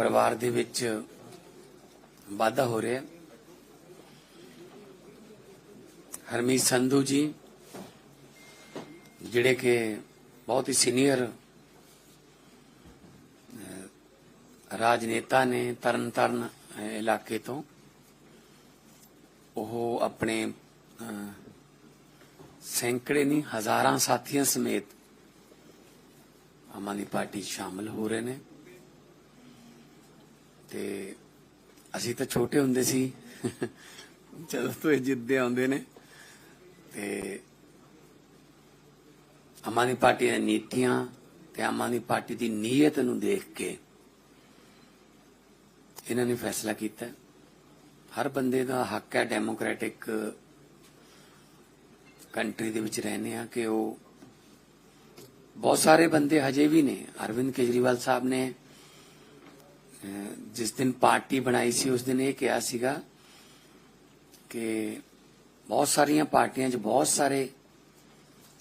ਪਰਿਵਾਰ ਦੇ ਵਿੱਚ ਵਾਧਾ ਹੋ ਰਿਹਾ ਹਰਮੀਤ ਸੰਧੂ ਜੀ ਜਿਹੜੇ ਕਿ ਬਹੁਤ ਹੀ ਸੀਨੀਅਰ ਰਾਜਨੇਤਾ ਨੇ ਤਰਨਤਾਰਨ ਅਹ, ਇਲਾਕੇ ਤੋਂ। ਉਹ ਆਪਣੇ ਸੈਂਕੜੇ ਨਹੀਂ ਹਜ਼ਾਰਾਂ ਸਾਥੀਆਂ ਸਮੇਤ ਆਮ ਆਦਮੀ ਪਾਰਟੀ ਸ਼ਾਮਲ ਹੋ ਰਹੇ ਨੇ। ਤੇ ਅਸੀਂ ਤਾਂ ਛੋਟੇ ਹੁੰਦੇ ਸੀ। ਜਦੋਂ ਤੋਂ ਇਹ ਜਿੱਦੇ ਆਉਂਦੇ ਨੇ। ਤੇ ਆਮ ਆਦਮੀ ਪਾਰਟੀ ਦੀਆਂ ਨੀਤੀਆਂ ਤੇ ਆਮ ਆਦਮੀ ਪਾਰਟੀ ਦੀ ਨੀਅਤ ਨੂੰ ਦੇਖ ਕੇ ਇਹਨਾਂ ਨੇ ਫੈਸਲਾ ਕੀਤਾ। ਹਰ ਬੰਦੇ ਦਾ ਹੱਕ ਹੈ ਡੈਮੋਕ੍ਰੈਟਿਕ ਕੰਟਰੀ ਦੇ ਵਿੱਚ ਰਹਿੰਦੇ ਆ ਕਿ ਉਹ ਬਹੁਤ ਸਾਰੇ ਬੰਦੇ ਹਜੇ ਵੀ ਨੇ। ਅਰਵਿੰਦ ਕੇਜਰੀਵਾਲ ਸਾਹਿਬ ਨੇ ਜਿਸ ਦਿਨ ਪਾਰਟੀ ਬਣਾਈ ਸੀ, ਉਸ ਦਿਨ ਇਹ ਕਿਹਾ ਸੀਗਾ ਕਿ ਬਹੁਤ ਸਾਰੀਆਂ ਪਾਰਟੀਆਂ 'ਚ ਬਹੁਤ ਸਾਰੇ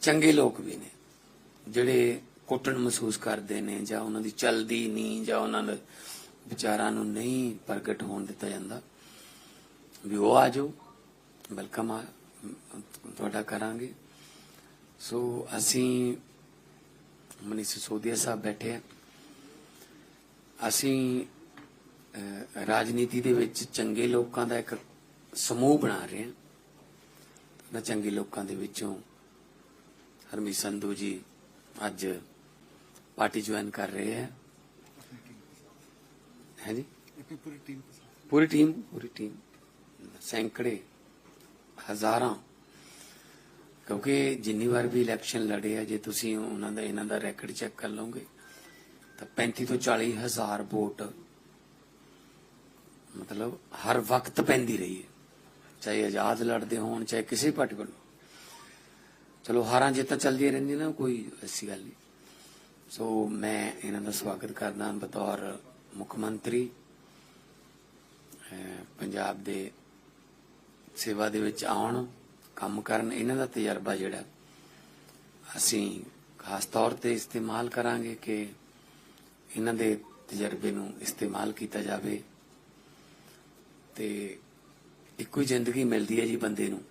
ਚੰਗੇ ਲੋਕ ਵੀ ਨੇ, ਜਿਹੜੇ ਕੁੱਟਣ ਮਹਿਸੂਸ ਕਰਦੇ ਨੇ ਜਾਂ ਉਹਨਾਂ ਦੀ ਚਲਦੀ ਨਹੀਂ ਜਾਂ ਉਹਨਾਂ ਦੇ ਵਿਚਾਰਾਂ ਨੂੰ ਨਹੀਂ ਪ੍ਰਗਟ ਹੋਣ ਦਿੱਤਾ ਜਾਂਦਾ। ਵੀ ਉਹ ਆ ਜਾਓ, ਵੈਲਕਮ ਆ, ਤੁਹਾਡਾ ਕਰਾਂਗੇ। ਸੋ ਅਸੀਂ ਮਨੀਸ਼ ਸਿਸੋਦੀਆ ਸਾਹਿਬ ਬੈਠੇ ਆ। ਅਸੀਂ ਰਾਜਨੀਤੀ ਦੇ ਵਿੱਚ ਚੰਗੇ ਲੋਕਾਂ ਦਾ ਇੱਕ ਸਮੂਹ ਬਣਾ ਰਹੇ ਹਾਂ। ਨਾ ਚੰਗੇ ਲੋਕਾਂ ਦੇ ਵਿੱਚੋਂ ਹਰਮੀਤ ਸੰਧੂ ਜੀ ਅੱਜ ਪਾਰਟੀ ਜੁਆਇਨ ਕਰ ਰਹੇ ਹੈ। ਹੈ ਜੀ? ਪੂਰੀ ਟੀਮ ਪੂਰੀ ਟੀਮ ਪੂਰੀ ਟੀਮ। ਸੈਂਕੜੇ, ਹਜ਼ਾਰਾਂ। ਕਿਉਂਕਿ ਜਿੰਨੀ ਵਾਰ ਵੀ ਇਲੈਕਸ਼ਨ ਲੜੇ ਆ, ਜੇ ਤੁਸੀਂ ਉਹਨਾਂ ਦਾ, ਇਹਨਾਂ ਦਾ ਰੈਕਡ ਚੈੱਕ ਕਰ ਲਓਗੇ, ਤਾਂ 35 ਤੋਂ 40 ਹਜ਼ਾਰ ਵੋਟ ਮਤਲਬ ਹਰ ਵਕਤ ਪੈਂਦੀ ਰਹੀ ਹੈ। ਚਾਹੇ ਆਜ਼ਾਦ ਲੜਦੇ ਹੋਣ, ਚਾਹੇ ਕਿਸੇ ਪਾਰਟੀ ਵੱਲੋਂ। ਚਲੋ, ਹਾਰਾਂ ਜਿੱਤਾਂ ਚੱਲਦੀਆਂ ਰਹਿੰਦੀਆਂ ਨਾ, ਕੋਈ ਐਸੀ ਗੱਲ ਨਹੀਂ। ਸੋ ਮੈਂ ਇਹਨਾਂ ਦਾ ਸਵਾਗਤ ਕਰਦਾ ਬਤੌਰ ਮੁੱਖ ਮੰਤਰੀ ਪੰਜਾਬ ਦੇ ਸੇਵਾ ਦੇ ਵਿੱਚ ਆਉਣ, ਕੰਮ ਕਰਨ, ਇਹਨਾਂ ਦਾ ਤਜਰਬਾ ਜਿਹੜਾ ਅਸੀਂ ਖਾਸ ਤੌਰ ਤੇ ਇਸਤੇਮਾਲ ਕਰਾਂਗੇ ਕਿ ਇਹਨਾਂ ਦੇ ਤਜਰਬੇ ਨੂੰ ਇਸਤੇਮਾਲ ਕੀਤਾ ਜਾਵੇ। ਤੇ ਇੱਕੋ ਹੀ ਜ਼ਿੰਦਗੀ ਮਿਲਦੀ ਹੈ ਜੀ ਬੰਦੇ ਨੂੰ।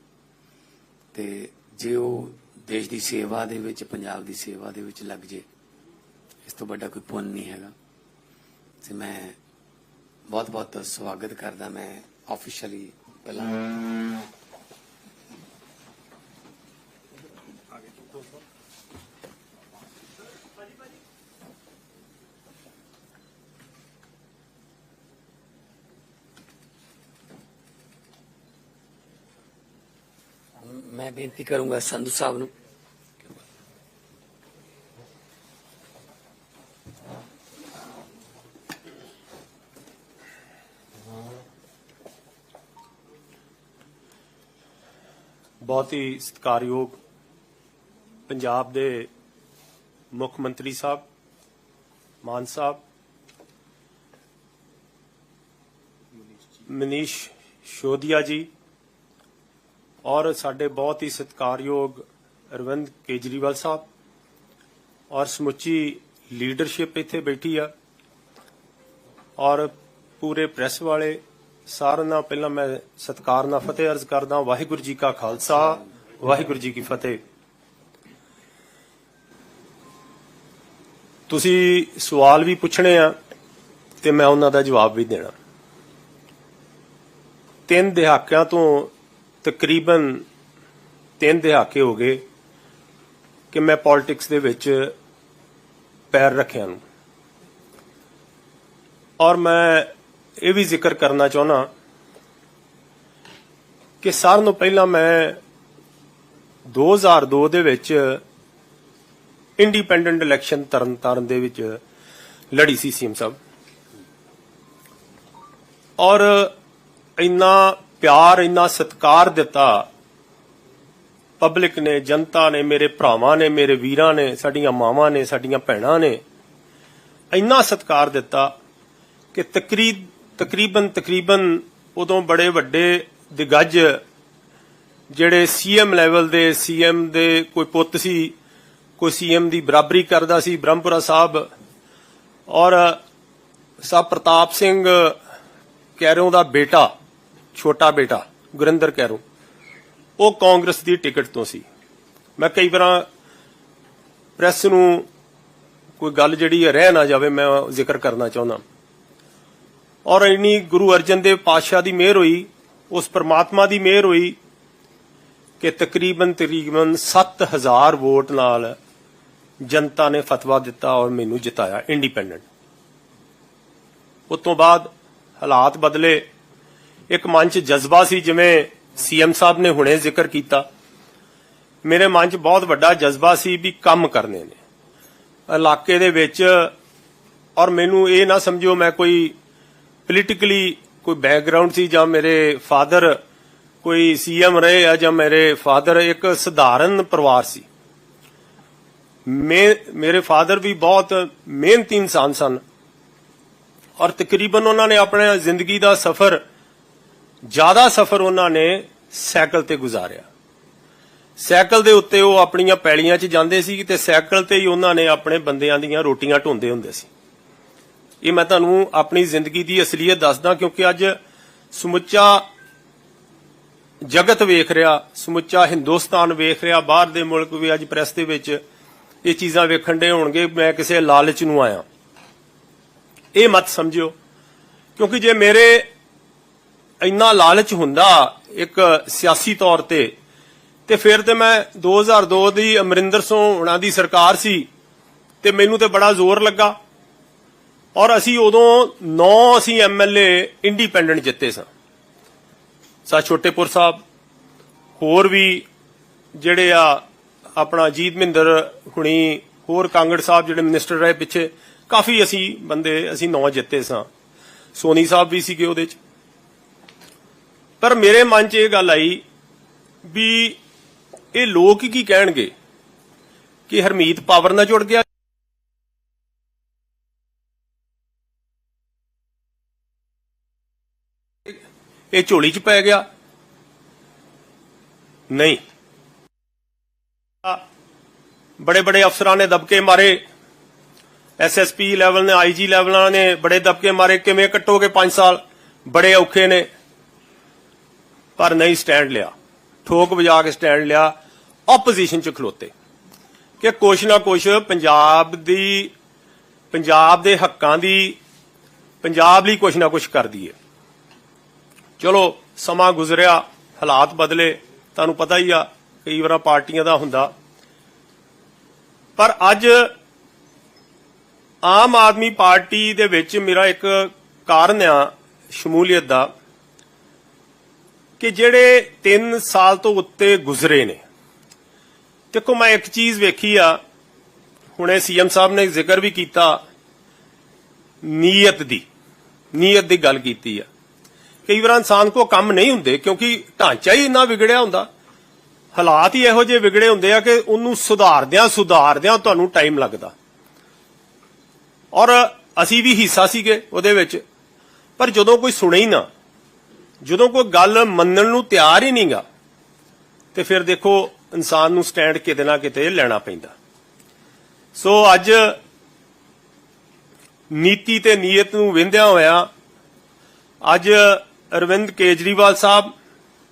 ਤੇ ਜੇ ਉਹ ਦੇਸ਼ ਦੀ ਸੇਵਾ ਦੇ ਵਿੱਚ, ਪੰਜਾਬ ਦੀ ਸੇਵਾ ਦੇ ਵਿੱਚ ਲੱਗ ਜੇ, ਇਸ ਤੋਂ ਵੱਡਾ ਕੋਈ ਪੁੰਨ ਨਹੀਂ ਹੈਗਾ। ਤੇ ਮੈਂ ਬਹੁਤ ਬਹੁਤ ਸਵਾਗਤ ਕਰਦਾ, ਮੈਂ ਆਫੀਸ਼ੀਅਲੀ ਪਹਿਲਾਂ। ਮੈਂ ਬੇਨਤੀ ਕਰੂੰਗਾ ਸੰਧੂ ਸਾਹਿਬ ਨੂੰ। ਬਹੁਤ ਹੀ ਸਤਿਕਾਰਯੋਗ ਪੰਜਾਬ ਦੇ ਮੁੱਖ ਮੰਤਰੀ ਸਾਹਿਬ, ਮਾਨ ਸਾਹਿਬ, ਮਨੀਸ਼ ਸ਼ੋਦੀਆ ਜੀ ਔਰ ਸਾਡੇ ਬਹੁਤ ਹੀ ਸਤਿਕਾਰਯੋਗ ਅਰਵਿੰਦ ਕੇਜਰੀਵਾਲ ਸਾਹਿਬ ਔਰ ਸਮੁੱਚੀ ਲੀਡਰਸ਼ਿਪ ਇੱਥੇ ਬੈਠੀ ਆ ਔਰ ਪੂਰੇ ਪ੍ਰੈਸ ਵਾਲੇ ਸਾਰਿਆਂ ਨਾਲ ਪਹਿਲਾਂ ਮੈਂ ਸਤਿਕਾਰ ਨਾਲ ਫਤਿਹ ਅਰਜ਼ ਕਰਦਾ ਵਾਹਿਗੁਰੂ ਜੀ ਕਾ ਖਾਲਸਾ, ਵਾਹਿਗੁਰੂ ਜੀ ਕੀ ਫਤਿਹ। ਤੁਸੀਂ ਸਵਾਲ ਵੀ ਪੁੱਛਣੇ ਆ ਤੇ ਮੈਂ ਉਹਨਾਂ ਦਾ ਜਵਾਬ ਵੀ ਦੇਣਾ। ਤਿੰਨ ਦਹਾਕਿਆਂ ਤੋਂ ਤਕਰੀਬਨ ਤਿੰਨ ਦਹਾਕੇ ਹੋ ਗਏ ਕਿ ਮੈਂ ਪੋਲਿਟਿਕਸ ਦੇ ਵਿੱਚ ਪੈਰ ਰੱਖਿਆ ਨੂੰ। ਔਰ ਮੈਂ ਇਹ ਵੀ ਜ਼ਿਕਰ ਕਰਨਾ ਚਾਹੁੰਦਾ ਕਿ ਸਾਰਿਆਂ ਨੂੰ ਪਹਿਲਾਂ ਮੈਂ 2002 ਦੇ ਵਿੱਚ ਇੰਡੀਪੈਂਡੈਂਟ ਇਲੈਕਸ਼ਨ ਤਰਨਤਾਰਨ ਦੇ ਵਿੱਚ ਲੜੀ ਸੀ ਸੀਐਮ ਸਾਹਿਬ। ਔਰ ਇੰਨਾ ਪਿਆਰ ਇੰਨਾ ਸਤਿਕਾਰ ਦਿੱਤਾ। ਪਬਲਿਕ ਨੇ, ਜਨਤਾ ਨੇ, ਮੇਰੇ ਭਰਾਵਾਂ ਨੇ, ਮੇਰੇ ਵੀਰਾਂ ਨੇ, ਸਾਡੀਆਂ ਮਾਵਾਂ ਨੇ, ਸਾਡੀਆਂ ਭੈਣਾਂ ਨੇ ਇੰਨਾ ਸਤਿਕਾਰ ਦਿੱਤਾ ਕਿ ਤਕਰੀਬ, ਤਕਰੀਬਨ ਤਕਰੀਬਨ ਉਦੋਂ ਬੜੇ ਵੱਡੇ ਦਿਗੱਜ ਜਿਹੜੇ ਸੀਐਮ ਲੈਵਲ ਦੇ, ਸੀਐਮ ਦੇ ਕੋਈ ਪੁੱਤ ਸੀ, ਕੋਈ ਸੀਐਮ ਦੀ ਬਰਾਬਰੀ ਕਰਦਾ ਸੀ, ਬ੍ਰਹਮਪੁਰਾ ਸਾਹਿਬ ਔਰ ਸਾਹਿਬ ਪ੍ਰਤਾਪ ਸਿੰਘ ਕੈਰੋਂ ਦਾ ਬੇਟਾ ਛੋਟਾ ਬੇਟਾ, ਗੁਰਿੰਦਰ ਕੈਰੋ ਉਹ ਕਾਂਗਰਸ ਦੀ ਟਿਕਟ ਤੋਂ ਸੀ। ਮੈਂ ਕਈ ਵਾਰਾਂ ਪ੍ਰੈਸ ਨੂੰ ਕੋਈ ਗੱਲ ਜਿਹੜੀ ਹੈ ਰਹਿ ਨਾ ਜਾਵੇ, ਮੈਂ ਜ਼ਿਕਰ ਕਰਨਾ ਚਾਹੁੰਦਾ। ਔਰ ਇੰਨੀ ਗੁਰੂ ਅਰਜਨ ਦੇਵ ਪਾਤਸ਼ਾਹ ਦੀ ਮਿਹਰ ਹੋਈ, ਉਸ ਪ੍ਰਮਾਤਮਾ ਦੀ ਮਿਹਰ ਹੋਈ ਕਿ ਤਕਰੀਬਨ ਤਕਰੀਬਨ 7000 ਵੋਟ ਨਾਲ ਜਨਤਾ ਨੇ ਫਤਵਾ ਦਿੱਤਾ ਔਰ ਮੈਨੂੰ ਜਿਤਾਇਆ, ਇੰਡੀਪੈਂਡੈਂਟ। ਉਸ ਤੋਂ ਬਾਅਦ ਹਾਲਾਤ ਬਦਲੇ। ਇੱਕ ਮਨ 'ਚ ਜਜ਼ਬਾ ਸੀ ਜਿਵੇਂ ਸੀਐਮ ਸਾਹਿਬ ਨੇ ਹੁਣੇ ਜ਼ਿਕਰ ਕੀਤਾ। ਮੇਰੇ ਮਨ 'ਚ ਬਹੁਤ ਵੱਡਾ ਜਜ਼ਬਾ ਸੀ ਵੀ ਕੰਮ ਕਰਨੇ ਨੇ। ਇਲਾਕੇ ਦੇ ਵਿੱਚ ਔਰ ਮੈਨੂੰ ਇਹ ਨਾ ਸਮਝੋ ਮੈਂ ਕੋਈ ਪੋਲੀਟੀਕਲੀ ਕੋਈ ਬੈਕਗ੍ਰਾਉਂਡ ਸੀ ਜਾਂ ਮੇਰੇ ਫਾਦਰ ਕੋਈ ਸੀਐਮ ਰਹੇ ਆ ਜਾਂ ਮੇਰੇ ਫਾਦਰ ਇੱਕ ਸਧਾਰਨ ਪਰਿਵਾਰ ਸੀ। ਮੈਂ, ਮੇਰੇ ਫਾਦਰ ਵੀ ਬਹੁਤ ਮਿਹਨਤੀ ਇਨਸਾਨ ਸਨ। ਔਰ ਤਕਰੀਬਨ ਉਹਨਾਂ ਨੇ ਆਪਣੇ ਜ਼ਿੰਦਗੀ ਦਾ ਸਫ਼ਰ ਜ਼ਿਆਦਾ ਸਫ਼ਰ ਉਹਨਾਂ ਨੇ ਸਾਈਕਲ ਤੇ ਗੁਜ਼ਾਰਿਆ। ਸਾਈਕਲ ਦੇ ਉੱਤੇ ਉਹ ਆਪਣੀਆਂ ਪੈਲੀਆਂ 'ਚ ਜਾਂਦੇ ਸੀ ਤੇ ਸਾਈਕਲ ਤੇ ਹੀ ਉਹਨਾਂ ਨੇ ਆਪਣੇ ਬੰਦਿਆਂ ਦੀਆਂ ਰੋਟੀਆਂ ਢੋਂਦੇ ਹੁੰਦੇ ਸੀ। ਇਹ ਮੈਂ ਤੁਹਾਨੂੰ ਆਪਣੀ ਜ਼ਿੰਦਗੀ ਦੀ ਅਸਲੀਅਤ ਦੱਸਦਾ ਕਿਉਂਕਿ ਅੱਜ ਸਮੁੱਚਾ ਜਗਤ ਵੇਖ ਰਿਹਾ, ਸਮੁੱਚਾ ਹਿੰਦੁਸਤਾਨ ਵੇਖ ਰਿਹਾ, ਬਾਹਰ ਦੇ ਮੁਲਕ ਵੀ ਅੱਜ ਪ੍ਰੈਸ ਦੇ ਵਿੱਚ ਇਹ ਚੀਜ਼ਾਂ ਵੇਖਣ ਦੇ ਹੋਣਗੇ, ਮੈਂ ਕਿਸੇ ਲਾਲਚ ਨੂੰ ਆਇਆ। ਇਹ ਮਤ ਸਮਝਿਓ, ਕਿਉਂਕਿ ਜੇ ਮੇਰੇ ਇੰਨਾ ਲਾਲਚ ਹੁੰਦਾ ਇੱਕ ਸਿਆਸੀ ਤੌਰ ਤੇ ਤੇ ਫਿਰ ਤੇ ਮੈਂ 2002 ਦੀ ਅਮਰਿੰਦਰ ਸਿੰਘ ਉਹਨਾਂ ਦੀ ਸਰਕਾਰ ਸੀ, ਤੇ ਮੈਨੂੰ ਤੇ ਬੜਾ ਜ਼ੋਰ ਲੱਗਾ। ਔਰ ਅਸੀਂ ਉਦੋਂ 9 ਅਸੀਂ ਐਮਐਲਏ ਇੰਡੀਪੈਂਡੈਂਟ ਜਿੱਤੇ ਸਾਂ। ਸਾ ਛੋਟੇਪੁਰ ਸਾਹਿਬ, ਹੋਰ ਵੀ ਜਿਹੜੇ ਆ ਆਪਣਾ ਜੀਤ ਮਹਿੰਦਰ ਹੁਣੀ, ਹੋਰ ਕਾਂਗੜ ਸਾਹਿਬ ਜਿਹੜੇ ਮਿਨਿਸਟਰ ਰਹੇ ਪਿੱਛੇ, ਕਾਫੀ ਅਸੀਂ ਬੰਦੇ ਅਸੀਂ ਨੌ ਜਿੱਤੇ ਸਾਂ। ਸੋਨੀ ਸਾਹਿਬ ਵੀ ਸੀਗੇ ਉਹਦੇ ਚ। ਪਰ ਮੇਰੇ ਮਨ 'ਚ ਇਹ ਗੱਲ ਆਈ ਵੀ ਇਹ ਲੋਕ ਕੀ ਕਹਿਣਗੇ ਕਿ ਹਰਮੀਤ ਪਾਵਰ ਨਾਲ ਜੁੜ ਗਿਆ? ਇਹ ਝੋਲੀ 'ਚ ਪੈ ਗਿਆ? ਨਹੀਂ। ਬੜੇ ਬੜੇ ਅਫਸਰਾਂ ਨੇ ਦਬਕੇ ਮਾਰੇ। ਐਸਐਸਪੀ ਲੈਵਲ ਨੇ ਆਈਜੀ ਲੈਵਲਾਂ ਨੇ ਬੜੇ ਦਬਕੇ ਮਾਰੇ। ਕਿਵੇਂ ਕੱਟੋਗੇ 5 ਸਾਲ? ਬੜੇ ਔਖੇ ਨੇ। ਪਰ ਨਹੀਂ ਸਟੈਂਡ ਲਿਆ। ਠੋਕ ਵਜਾ ਕੇ ਸਟੈਂਡ ਲਿਆ ਆਪੋਜੀਸ਼ਨ ਚ ਖਲੋਤੇ। ਕਿ ਕੁਛ ਨਾ ਕੁਛ ਪੰਜਾਬ ਦੀ, ਪੰਜਾਬ ਦੇ ਹੱਕਾਂ ਦੀ, ਪੰਜਾਬ ਲਈ ਕੁਛ ਨਾ ਕੁਛ ਕਰਦੀ ਏ। ਚਲੋ, ਸਮਾਂ ਗੁਜ਼ਰਿਆ, ਹਾਲਾਤ ਬਦਲੇ, ਤੁਹਾਨੂੰ ਪਤਾ ਹੀ ਆ, ਕਈ ਵਾਰ ਪਾਰਟੀਆਂ ਦਾ ਹੁੰਦਾ। ਪਰ ਅੱਜ ਆਮ ਆਦਮੀ ਪਾਰਟੀ ਦੇ ਵਿੱਚ ਮੇਰਾ ਇੱਕ ਕਾਰਨ ਆ, ਸ਼ਮੂਲੀਅਤ ਦਾ। ਕਿ ਜਿਹੜੇ 3 ਸਾਲ ਤੋਂ ਉੱਤੇ ਗੁਜ਼ਰੇ ਨੇ। ਦੇਖੋ, ਮੈਂ ਇੱਕ ਚੀਜ਼ ਵੇਖੀ ਆ। ਹੁਣੇ ਸੀਐਮ ਸਾਹਿਬ ਨੇ ਜ਼ਿਕਰ ਵੀ ਕੀਤਾ ਨੀਅਤ ਦੀ ਨੀਅਤ ਦੀ ਗੱਲ ਕੀਤੀ ਆ। ਕਈ ਵਾਰ ਇਨਸਾਨ ਕੋ ਕੰਮ ਨਹੀਂ ਹੁੰਦੇ ਕਿਉਂਕਿ ਢਾਂਚਾ ਹੀ ਇੰਨਾ ਵਿਗੜਿਆ ਹੁੰਦਾ। ਹਾਲਾਤ ਹੀ ਇਹੋ ਜਿਹੇ ਵਿਗੜੇ ਹੁੰਦੇ ਆ ਕਿ ਉਹਨੂੰ ਸੁਧਾਰਦਿਆਂ ਸੁਧਾਰਦਿਆਂ ਤੁਹਾਨੂੰ ਟਾਈਮ ਲੱਗਦਾ। ਔਰ ਅਸੀਂ ਵੀ ਹਿੱਸਾ ਸੀਗੇ ਉਹਦੇ ਵਿੱਚ, ਪਰ ਜਦੋਂ ਕੋਈ ਸੁਣੇ ਹੀ ਨਾ ਜਦੋਂ ਕੋਈ ਗੱਲ ਮੰਨਣ ਨੂੰ ਤਿਆਰ ਹੀ ਨਹੀਂਗਾ, ਤੇ ਫਿਰ ਦੇਖੋ ਇਨਸਾਨ ਨੂੰ ਸਟੈਂਡ ਕਿਤੇ ਨਾ ਕਿਤੇ ਲੈਣਾ ਪੈਂਦਾ। ਸੋ ਅੱਜ ਨੀਤੀ ਤੇ ਨੀਅਤ ਨੂੰ ਵਿੰਦਿਆ ਹੋਇਆ, ਅੱਜ ਅਰਵਿੰਦ ਕੇਜਰੀਵਾਲ ਸਾਹਿਬ,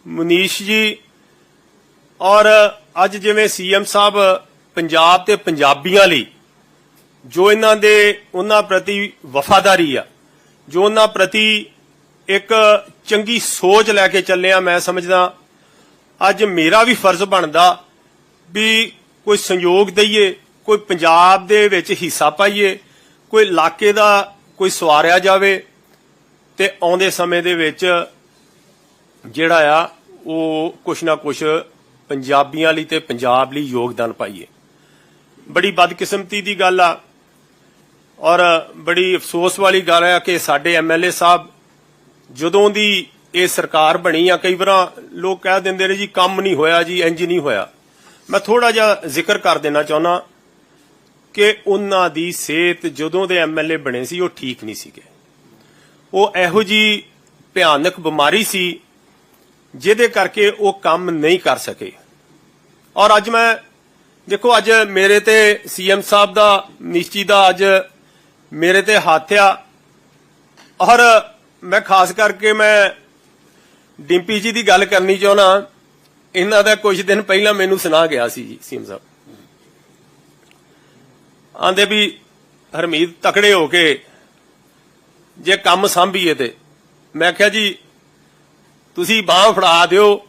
ਮਨੀਸ਼ ਜੀ ਔਰ ਅੱਜ ਜਿਵੇਂ ਸੀਐਮ ਸਾਹਿਬ ਪੰਜਾਬ ਤੇ ਪੰਜਾਬੀਆਂ ਲਈ, ਜੋ ਇਹਨਾਂ ਦੇ ਉਹਨਾਂ ਪ੍ਰਤੀ ਵਫਾਦਾਰੀ ਆ, ਜੋ ਉਹਨਾਂ ਪ੍ਰਤੀ ਇੱਕ ਚੰਗੀ ਸੋਚ ਲੈ ਕੇ ਚੱਲਿਆ ਮੈਂ ਸਮਝਦਾ। ਅੱਜ ਮੇਰਾ ਵੀ ਫਰਜ਼ ਬਣਦਾ ਵੀ ਕੋਈ ਸੰਯੋਗ ਦਈਏ, ਕੋਈ ਪੰਜਾਬ ਦੇ ਵਿੱਚ ਹਿੱਸਾ ਪਾਈਏ, ਕੋਈ ਇਲਾਕੇ ਦਾ ਕੋਈ ਸਵਾਰਿਆ ਜਾਵੇ ਤੇ ਆਉਂਦੇ ਸਮੇਂ ਦੇ ਵਿੱਚ ਜਿਹੜਾ ਆ, ਉਹ ਕੁਛ ਨਾ ਕੁਛ ਪੰਜਾਬੀਆਂ ਲਈ ਤੇ ਪੰਜਾਬ ਲਈ ਯੋਗਦਾਨ ਪਾਈਏ। ਬੜੀ ਬਦਕਿਸਮਤੀ ਦੀ ਗੱਲ ਆ ਔਰ ਬੜੀ ਅਫਸੋਸ ਵਾਲੀ ਗੱਲ ਆ ਕਿ ਸਾਡੇ ਐਮਐਲਏ ਸਾਹਿਬ ਜਦੋਂ ਦੀ ਇਹ ਸਰਕਾਰ ਬਣੀ ਆ, ਕਈ ਵਾਰਾਂ ਲੋਕ ਕਹਿ ਦਿੰਦੇ ਨੇ ਜੀ, ਕੰਮ ਨਹੀਂ ਹੋਇਆ ਜੀ ਇੰਜ ਨਹੀਂ ਹੋਇਆ। ਮੈਂ ਥੋੜਾ ਜਿਹਾ ਜ਼ਿਕਰ ਕਰ ਦੇਣਾ ਚਾਹੁੰਦਾ ਕਿ ਉਹਨਾਂ ਦੀ ਸਿਹਤ ਜਦੋਂ ਦੇ ਐਮਐਲਏ ਬਣੇ ਸੀ, ਉਹ ਠੀਕ ਨਹੀਂ ਸੀਗੇ। ਉਹ ਇਹੋ ਜੀ ਭਿਆਨਕ ਬਿਮਾਰੀ ਸੀ, ਜਿਹਦੇ ਕਰਕੇ ਉਹ ਕੰਮ ਨਹੀਂ ਕਰ ਸਕੇ। ਔਰ ਅੱਜ ਮੈਂ, ਦੇਖੋ, ਅੱਜ ਮੇਰੇ ਤੇ ਸੀਐਮ ਸਾਹਿਬ ਦਾ ਨਿਸ਼ਚੀ ਦਾ ਅੱਜ ਮੇਰੇ ਤੇ ਹੱਥ ਆ। ਔਰ ਮੈਂ ਖਾਸ ਕਰਕੇ ਮੈਂ ਡਿੰਪੀ ਜੀ ਦੀ ਗੱਲ ਕਰਨੀ ਚਾਹੁੰਦਾ ਇਹਨਾਂ ਦਾ ਕੁਝ ਦਿਨ ਪਹਿਲਾਂ ਮੈਨੂੰ ਸੁਣਾ ਗਿਆ ਸੀ ਜੀ ਸੀਮ ਸਾਹਿਬ। ਆਂਦੇ ਵੀ, ਹਰਮੀਤ ਤਕੜੇ ਹੋ ਕੇ ਜੇ ਕੰਮ ਸੰਭੀਏ ਤੇ। ਮੈਂ ਕਿਹਾ ਜੀ, ਤੁਸੀਂ ਬਾਹ ਫੜਾ ਦਿਓ,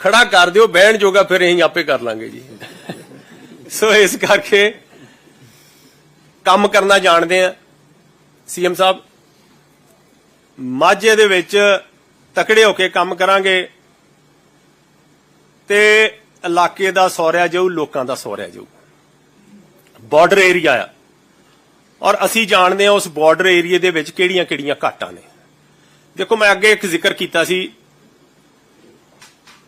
ਖੜਾ ਕਰ ਦਿਓ, ਬਹਿਣ ਜੋਗਾ ਫਿਰ ਅਸੀਂ ਆਪੇ ਕਰ ਲਾਂਗੇ ਜੀ। ਸੋ ਇਸ ਕਰਕੇ ਕੰਮ ਕਰਨਾ ਜਾਣਦੇ ਆ। ਸੀਐਮ ਸਾਹਿਬ, ਮਾਝੇ ਦੇ ਵਿੱਚ ਤਕੜੇ ਹੋ ਕੇ ਕੰਮ ਕਰਾਂਗੇ ਤੇ ਇਲਾਕੇ ਦਾ ਸੌਰਿਆ ਜਾਊ, ਲੋਕਾਂ ਦਾ ਸੌਰਿਆ ਜਾਊ। ਬਾਰਡਰ ਏਰੀਆ ਆ। ਔਰ ਅਸੀਂ ਜਾਣਦੇ ਹਾਂ ਉਸ ਬਾਰਡਰ ਏਰੀਏ ਦੇ ਵਿੱਚ ਕਿਹੜੀਆਂ-ਕਿਹੜੀਆਂ ਘਾਟਾਂ ਨੇ। ਦੇਖੋ, ਮੈਂ ਅੱਗੇ ਇੱਕ ਜ਼ਿਕਰ ਕੀਤਾ ਸੀ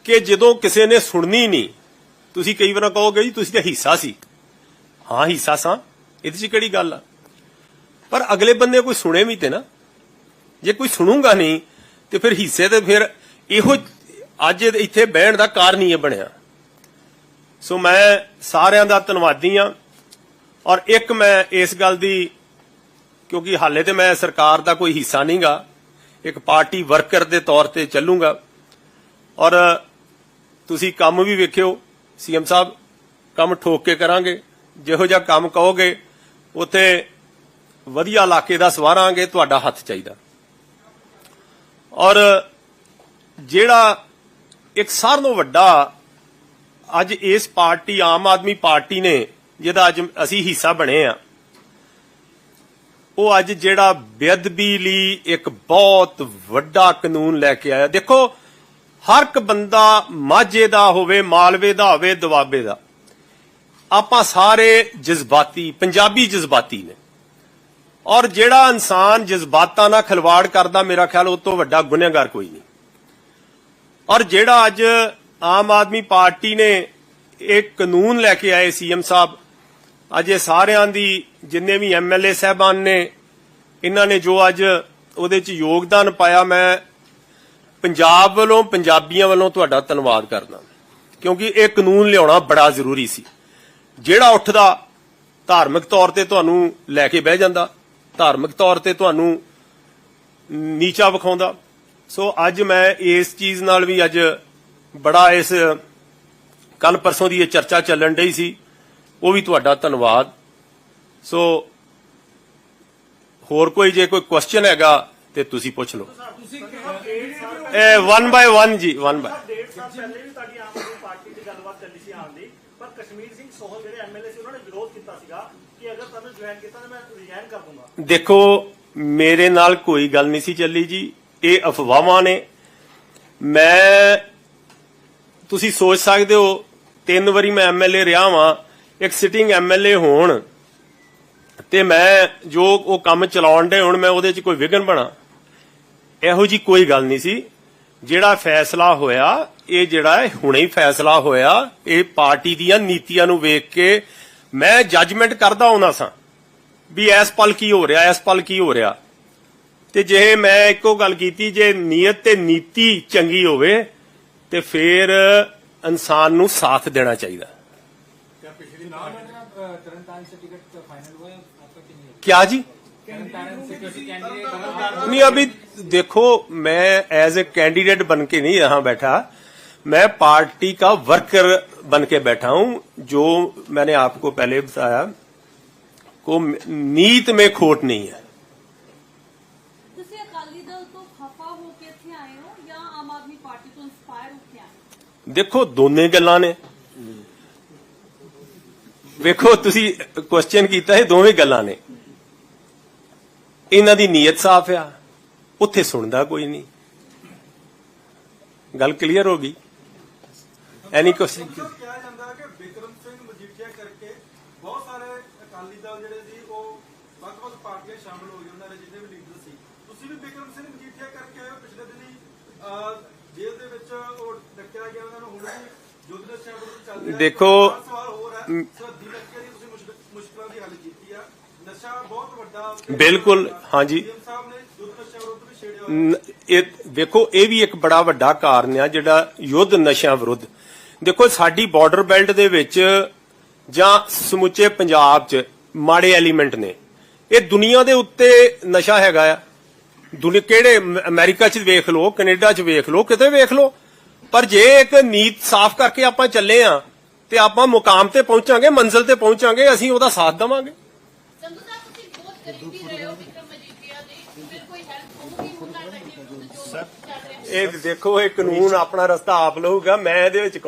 ਕਿ ਜਦੋਂ ਕਿਸੇ ਨੇ ਸੁਣਨੀ ਨਹੀਂ, ਤੁਸੀਂ ਕਈ ਵਾਰ ਕਹੋਗੇ ਜੀ, ਤੁਸੀਂ ਤਾਂ ਹਿੱਸਾ ਸੀ। ਹਾਂ, ਹਿੱਸਾ ਸਾਂ। ਇਹਦੇ 'ਚ ਕਿਹੜੀ ਗੱਲ ਆ? ਪਰ ਅਗਲੇ ਬੰਦੇ ਕੋਈ ਸੁਣੇ ਵੀ ਤੇ ਨਾ। ਜੇ ਕੋਈ ਸੁਣੂਗਾ ਨਹੀਂ, ਤੇ ਫਿਰ ਹਿੱਸੇ ਤੇ ਫਿਰ ਇਹੋ ਅੱਜ ਇੱਥੇ ਬਹਿਣ ਦਾ ਕਾਰਨ ਹੀ ਇਹ ਬਣਿਆ। ਸੋ ਮੈਂ ਸਾਰਿਆਂ ਦਾ ਧੰਨਵਾਦੀ ਆ ਔਰ ਇੱਕ ਮੈਂ ਇਸ ਗੱਲ ਦੀ, ਕਿਉਂਕਿ ਹਾਲੇ ਤੇ ਮੈਂ ਸਰਕਾਰ ਦਾ ਕੋਈ ਹਿੱਸਾ ਨਹੀਂਗਾ, ਇੱਕ ਪਾਰਟੀ ਵਰਕਰ ਦੇ ਤੌਰ ਤੇ ਚੱਲੂਗਾ। ਔਰ ਤੁਸੀਂ ਕੰਮ ਵੀ ਵੇਖਿਓ, ਸੀਐਮ ਸਾਹਿਬ, ਕੰਮ ਠੋਕ ਕੇ ਕਰਾਂਗੇ। ਜਿਹੋ ਜਿਹਾ ਕੰਮ ਕਹੋਗੇ, ਉੱਥੇ ਵਧੀਆ ਇਲਾਕੇ ਦਾ ਸਵਾਰਾਂਗੇ, ਤੁਹਾਡਾ ਹੱਥ ਚਾਹੀਦਾ। ਔਰ ਜਿਹੜਾ ਇੱਕ ਸਾਰਿਆਂ ਨਾਲੋਂ ਵੱਡਾ ਅੱਜ ਇਸ ਪਾਰਟੀ, ਆਮ ਆਦਮੀ ਪਾਰਟੀ ਨੇ, ਜਿਹਦਾ ਅੱਜ ਅਸੀਂ ਹਿੱਸਾ ਬਣੇ ਆ, ਉਹ ਅੱਜ ਜਿਹੜਾ ਬੇਅਦਬੀ ਲਈ ਇੱਕ ਬਹੁਤ ਵੱਡਾ ਕਾਨੂੰਨ ਲੈ ਕੇ ਆਇਆ। ਦੇਖੋ, ਹਰ ਇੱਕ ਬੰਦਾ ਮਾਝੇ ਦਾ ਹੋਵੇ, ਮਾਲਵੇ ਦਾ ਹੋਵੇ, ਦੁਆਬੇ ਦਾ, ਆਪਾਂ ਸਾਰੇ ਜਜ਼ਬਾਤੀ, ਪੰਜਾਬੀ ਜਜ਼ਬਾਤੀ ਨੇ। ਔਰ ਜਿਹੜਾ ਇਨਸਾਨ ਜਜ਼ਬਾਤਾਂ ਨਾਲ ਖਿਲਵਾੜ ਕਰਦਾ, ਮੇਰਾ ਖਿਆਲ ਉਹ ਤੋਂ ਵੱਡਾ ਗੁਨਹਗਾਰ ਕੋਈ ਨਹੀਂ। ਔਰ ਜਿਹੜਾ ਅੱਜ ਆਮ ਆਦਮੀ ਪਾਰਟੀ ਨੇ ਇੱਕ ਕਾਨੂੰਨ ਲੈ ਕੇ ਆਏ ਸੀਐਮ ਸਾਹਿਬ, ਅੱਜ ਇਹ ਸਾਰਿਆਂ ਦੀ ਜਿੰਨੇ ਵੀ ਐਮਐਲਏ ਸਹਿਬਾਨ ਨੇ, ਇਹਨਾਂ ਨੇ ਜੋ ਅੱਜ ਉਹਦੇ ਚ ਯੋਗਦਾਨ ਪਾਇਆ, ਮੈਂ ਪੰਜਾਬ ਵੱਲੋਂ, ਪੰਜਾਬੀਆਂ ਵੱਲੋਂ ਤੁਹਾਡਾ ਧੰਨਵਾਦ ਕਰਦਾ। ਕਿਉਂਕਿ ਇਹ ਕਾਨੂੰਨ ਲਿਆਉਣਾ ਬੜਾ ਜ਼ਰੂਰੀ ਸੀ। ਜਿਹੜਾ ਉੱਠਦਾ, ਧਾਰਮਿਕ ਤੌਰ ਤੇ ਤੁਹਾਨੂੰ ਲੈ ਕੇ ਬਹਿ ਜਾਂਦਾ ਧਾਰਮਿਕ ਤੌਰ ਤੇ ਤੁਹਾਨੂੰ ਨੀਚਾ ਵਿਖਾਉਂਦਾ। ਸੋ ਅੱਜ ਮੈਂ ਇਸ ਚੀਜ਼ ਨਾਲ ਵੀ ਅੱਜ ਬੜਾ ਇਸ ਕੱਲ ਪਰਸੋਂ ਦੀ ਇਹ ਚਰਚਾ ਚੱਲਣ ਡਈ ਸੀ। ਉਹ ਵੀ ਤੁਹਾਡਾ ਧੰਨਵਾਦ। ਸੋ ਹੋਰ ਕੋਈ ਜੇ ਕੋਈ ਕੁਐਸਚਨ ਹੈਗਾ ਤੇ ਤੁਸੀਂ ਪੁੱਛ ਲਓ। ਇਹ 1 ਬਾਈ 1 ਜੀ 1 ਬਾਈ ਡੇਢ ਸਾਲ ਪਹਿਲੇ ਵੀ ਤੁਹਾਡੀ ਆਮ ਆਦਮੀ ਪਾਰਟੀ ਦੀ ਗੱਲਬਾਤ ਚੱਲੀ ਸੀ ਆਉਣ ਦੀ ਪਰ ਕਸ਼ਮੀਰ ਸਿੰਘ ਸੋਹਲ ਜਿਹੜੇ ਐਮਐਲਏ ਸੀ ਉਹਨਾਂ ਨੇ ਵਿਰੋਧ ਕੀਤਾ ਸੀਗਾ ਕਿ ਅਗਰ ਤੁਹਾਨੂੰ ਜੁਆਇਨ ਕੀਤਾ ਤਾਂ ਮੈਂ ਰਿਜ਼ਾਈਨ ਕਰ ਦੂੰਗਾ। ਦੇਖੋ, ਮੇਰੇ ਨਾਲ ਕੋਈ ਗੱਲ ਨਹੀਂ ਸੀ ਚੱਲੀ ਜੀ। ਇਹ ਅਫਵਾਹਾਂ ਨੇ। ਮੈਂ, ਤੁਸੀਂ ਸੋਚ ਸਕਦੇ ਹੋ, ਤਿੰਨ ਵਾਰੀ ਮੈਂ ਐਮਐਲਏ ਰਿਹਾ ਵਾਂ। ਇੱਕ ਸਿਟਿੰਗ ਐਮਐਲਏ ਹੋਣ ਤੇ ਮੈਂ ਜੋ ਉਹ ਕੰਮ ਚਲਾਉਣ ਦੇ ਹੁਣ, ਮੈਂ ਉਹਦੇ 'ਚ ਕੋਈ ਵਿਘਨ ਬਣਾ। ਇਹੋ ਜੀ ਕੋਈ ਗੱਲ ਨਹੀਂ ਸੀ। ਜਿਹੜਾ ਫੈਸਲਾ ਹੋਇਆ, ਇਹ ਜਿਹੜਾ ਹੁਣੇ ਹੀ ਫੈਸਲਾ ਹੋਇਆ, ਇਹ ਪਾਰਟੀ ਦੀਆਂ ਨੀਤੀਆਂ ਨੂੰ ਵੇਖ ਕੇ ਮੈਂ ਜੱਜਮੈਂਟ ਕਰਦਾ ਆਉਣਾ ਸਾਂ। ਵੀ ਇਸ ਪਲ ਕੀ ਹੋ ਰਿਹਾ ਇਸ ਪਲ ਕੀ ਹੋ ਰਿਹਾ ਤੇ ਜੇ ਮੈਂ ਇੱਕੋ ਗੱਲ ਕੀਤੀ ਜੇ ਨੀਅਤ ਤੇ ਨੀਤੀ ਚੰਗੀ ਹੋਵੇ ਤੇ ਫਿਰ ਇਨਸਾਨ ਨੂੰ ਸਾਥ ਦੇਣਾ ਚਾਹੀਦਾ तरन से टिकट फाइनल हुआ है आपका कि नहीं ਕਿਆ ਜੀ तरन सिक्योरिटी कैंडिडेट नहीं अभी देखो मैं एज ए कैंडिडेट बन के नहीं यहां बैठा मैं पार्टी का वर्कर बन के बैठा हूं जो मैंने आपको पहले बताया को नीत में खोट नहीं है ਤੁਸੀਂ ਅਕਾਲੀ ਦਲ ਤੋਂ ਖਫਾ ਹੋ ਕੇ ਇੱਥੇ ਆਏ ਹੋ ਜਾਂ ਆਮ ਆਦਮੀ ਪਾਰਟੀ ਤੋਂ ਇਨਸਪਾਇਰ ਹੋ ਕੇ ਆਏ ਹੋ ਦੇਖੋ ਦੋਨੇ ਗੱਲਾਂ ਨੇ ਵੇਖੋ ਤੁਸੀਂ ਕੁਐਸਚਨ ਕੀਤਾ ਇਹ ਦੋਵੇਂ ਗੱਲਾਂ ਨੇ ਇਹਨਾਂ ਦੀ ਨੀਅਤ ਸਾਫ਼ ਆ ਉੱਥੇ ਸੁਣਦਾ ਕੋਈ ਨਹੀਂ ਗੱਲ ਕਲੀਅਰ ਹੋ ਗਈ ਐਨੀ ਕੁਐਸਚਨ ਅਕਾਲੀ ਦਲ ਜਿਹੜੇ ਸੀ ਉਹ ਵੱਖ-ਵੱਖ ਪਾਰਟੀਆਂ ਸ਼ਾਮਲ ਹੋ ਗਏ ਉਹਨਾਂ ਦੇ ਜਿੰਨੇ ਵੀ ਲੀਡਰ ਸੀ। ਤੁਸੀਂ ਵੀ ਬਿਕਰਮ ਸਿੰਘ ਮਜੀਠੀਆ ਕਰਕੇ ਆਏ ਹੋ ਪਿਛਲੇ ਦਿਨੀ ਅਹ, ਜੇਲ੍ਹ ਦੇ ਵਿੱਚ ਉਹ ਡੱਕਿਆ ਗਿਆ ਉਹਨਾਂ ਨੂੰ ਹੁਣ ਵੀ ਯੁੱਧ ਨਸ਼ਾ ਵਿਰੁੱਧ ਚੱਲ ਰਿਹਾ। ਦੇਖੋ, ਇੱਕ ਸਵਾਲ ਹੋਰ ਹੈ ਸਰਦੀ ਲੱਕੇ ਦੀ ਤੁਸੀਂ ਮੁਸ਼ਕ- ਮੁਸ਼ਕਲਾਂ ਦੀ ਹੱਲ ਕੀਤੀ ਆ। ਨਸ਼ਾ ਬਹੁਤ ਵੱਡਾ ਬਿਲਕੁਲ, ਹਾਂਜੀ। ਸਾਹਿਬ ਨੇ ਯੁੱਧ ਨਸ਼ਾ ਵਿਰੁੱਧ ਵੀ ਛੇੜਿਆ ਹੋਇਆ। ਨ- ਇਹ ਵੇਖੋ ਇਹ ਵੀ ਇੱਕ ਬੜਾ ਵੱਡਾ ਕਾਰਨ ਆ ਜਿਹੜਾ ਯੁੱਧ ਨਸ਼ਿਆਂ ਵਿਰੁੱਧ। ਦੇਖੋ ਸਾਡੀ ਬਾਰਡਰ ਬੈਲਟ ਦੇ ਵਿੱਚ ਜਾਂ ਸਮੁੱਚੇ ਪੰਜਾਬ 'ਚ ਮਾੜੇ ਐਲੀਮੈਂਟ ਨੇ। ਇਹ ਦੁਨੀਆ ਦੇ ਉੱਤੇ ਨਸ਼ਾ ਹੈਗਾ ਆ। ਦੁਨੀਆ ਕਿਹੜੇ ਅਮ- ਅਮਰੀਕਾ 'ਚ ਵੇਖ ਲਓ ਕੈਨੇਡਾ 'ਚ ਵੇਖ ਲਓ ਕਿਤੇ ਵੇਖ ਲਓ। ਪਰ ਜੇ ਇੱਕ ਨੀਤ ਸਾਫ਼ ਕਰਕੇ ਆਪਾਂ ਚੱਲੇ ਆ ਤੇ ਆਪਾਂ ਮੁਕਾਮ ਤੇ ਪਹੁੰਚਾਂਗੇ ਮੰਜ਼ਿਲ ਤੇ ਪਹੁੰਚਾਂਗੇ ਅਸੀਂ ਉਹਦਾ ਸਾਥ ਦੇਵਾਂਗੇ। ਸੰਧੂ ਸਾਹਿਬ ਤੁਸੀਂ ਬਹੁਤ ਕਰੀਬੀ ਰਹੇ ਹੋ ਵਿਕਰਮ ਮਜੀਠੀਆ ਦੀ ਫਿਰ ਕੋਈ ਹੈਲਪ ਹੋਊਗੀ ਉਹਨਾਂ ਦਾ ਜੋ ਚੱਲ ਰਿਹਾ। ਇਹ ਦੇਖੋ ਇਹ ਕਾਨੂੰਨ ਆਪਣਾ ਰਸਤਾ ਆਪ ਲਊਗਾ ਮੈਂ ਇਹਦੇ ਵਿੱਚ